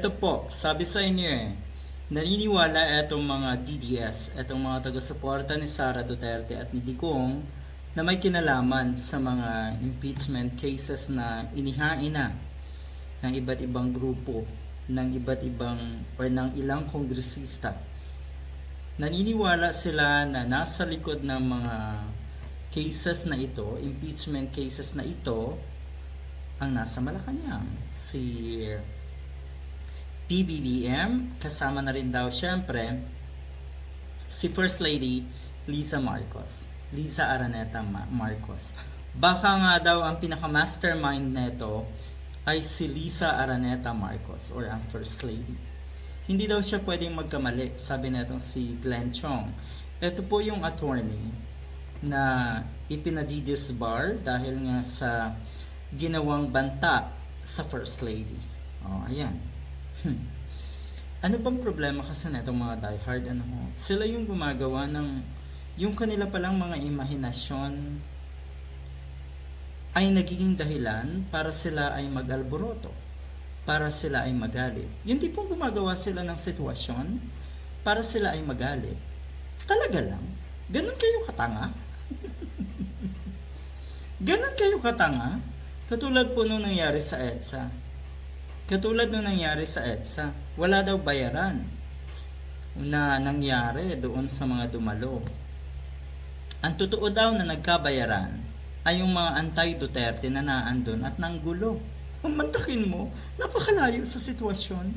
Ito po, sabi sa inyo eh, naniniwala itong mga DDS, itong mga taga-suporta ni Sara Duterte at ni Digong na may kinalaman sa mga impeachment cases na inihain na ng iba't ibang grupo, ng iba't ibang o ng ilang kongresista. Naniniwala sila na nasa likod ng mga cases na ito, impeachment cases na ito, ang nasa Malacanang. Si PBBM, kasama na rin daw syempre si First Lady Lisa Marcos. Lisa Araneta Ma- Marcos. Baka nga daw ang pinaka-mastermind nito ay si Lisa Araneta Marcos or ang First Lady. Hindi daw siya pwedeng magkamali, sabi netong si Glenn Chong. Ito po yung attorney na ipinadidisbar dahil nga sa ginawang banta sa First Lady. Oh, ayan. Hmm. Ano bang problema kasi na itong mga diehard? Ano ho? Sila yung gumagawa ng yung kanila palang mga imahinasyon ay nagiging dahilan para sila ay mag-alboroto, para sila ay magalit. Yung tipong gumagawa sila ng sitwasyon para sila ay magalit. Talaga lang. Ganun kayo katanga? Ganun kayo katanga? Katulad po nung nangyari sa EDSA. Katulad nung nangyari sa EDSA, wala daw bayaran na nangyari doon sa mga dumalo. Ang totoo daw na nagkabayaran ay yung mga anti-Duterte na naandun at nanggulo. Mantakin mo, napakalayo sa sitwasyon.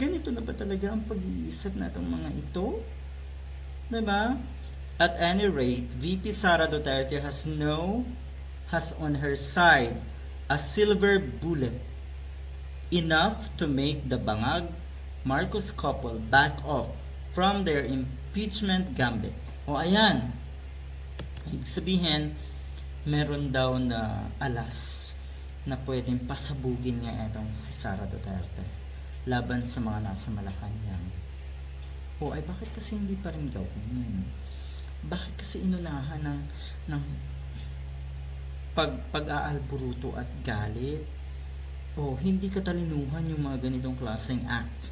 Ganito na ba talaga ang pag-iisip na itong mga ito? Diba? At any rate, VP Sara Duterte has no, has on her side a silver bullet enough to make the Bangag Marcos couple back off from their impeachment gambit. O ayan, ibig sabihin, meron daw na alas na pwedeng pasabugin niya itong si Sara Duterte laban sa mga nasa Malacanang. O ay bakit kasi hindi pa rin gawin? Bakit kasi inunahan ng, ng pag, pag-aalburuto at galit? O hindi katalinuhan yung mga ganitong klaseng act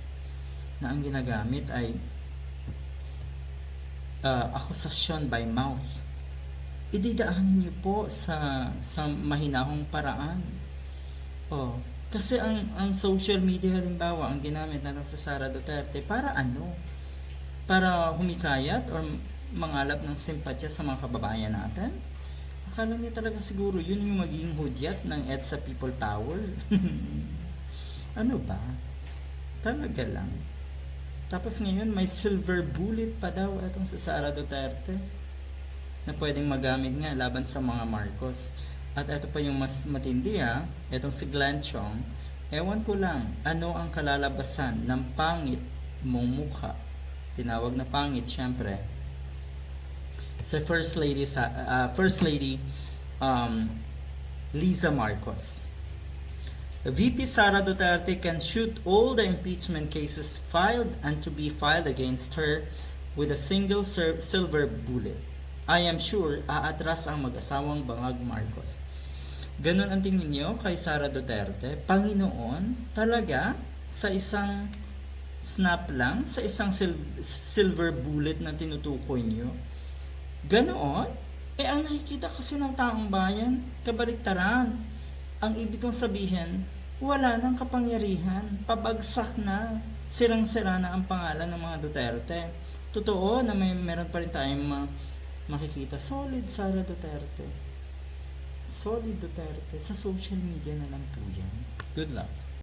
na ang ginagamit ay uh, akusasyon by mouth. Ididaanin niyo po sa sa mahinahong paraan. Oh, kasi ang ang social media halimbawa ang ginamit na sa Sara Duterte para ano? Para humikayat or mangalap ng simpatya sa mga kababayan natin? Akala niya talaga siguro yun yung magiging hudyat ng EDSA People Power. ano ba? Talaga lang. Tapos ngayon may silver bullet pa daw itong sa Sara Duterte na pwedeng magamit nga laban sa mga Marcos. At ito pa yung mas matindi ha, itong si Glenn Chong, ewan ko lang, ano ang kalalabasan ng pangit mong mukha? Tinawag na pangit, syempre. Sa First Lady, sa, uh, First Lady um, Lisa Marcos. VP Sara Duterte can shoot all the impeachment cases filed and to be filed against her with a single sil- silver bullet. I am sure aatras ang mag-asawang Bangag Marcos. Ganon ang tingin niyo kay Sara Duterte? Panginoon, talaga? Sa isang snap lang? Sa isang sil- silver bullet na tinutukoy niyo? Ganoon? Eh ang nakikita kasi ng taong bayan, kabaliktaran. Ang ibig kong sabihin, wala nang kapangyarihan, pabagsak na, sirang-sira na ang pangalan ng mga Duterte. Totoo na may meron pa rin tayong ma- makikita solid Sara Duterte. Solid Duterte. Sa social media na lang po yan. Good luck.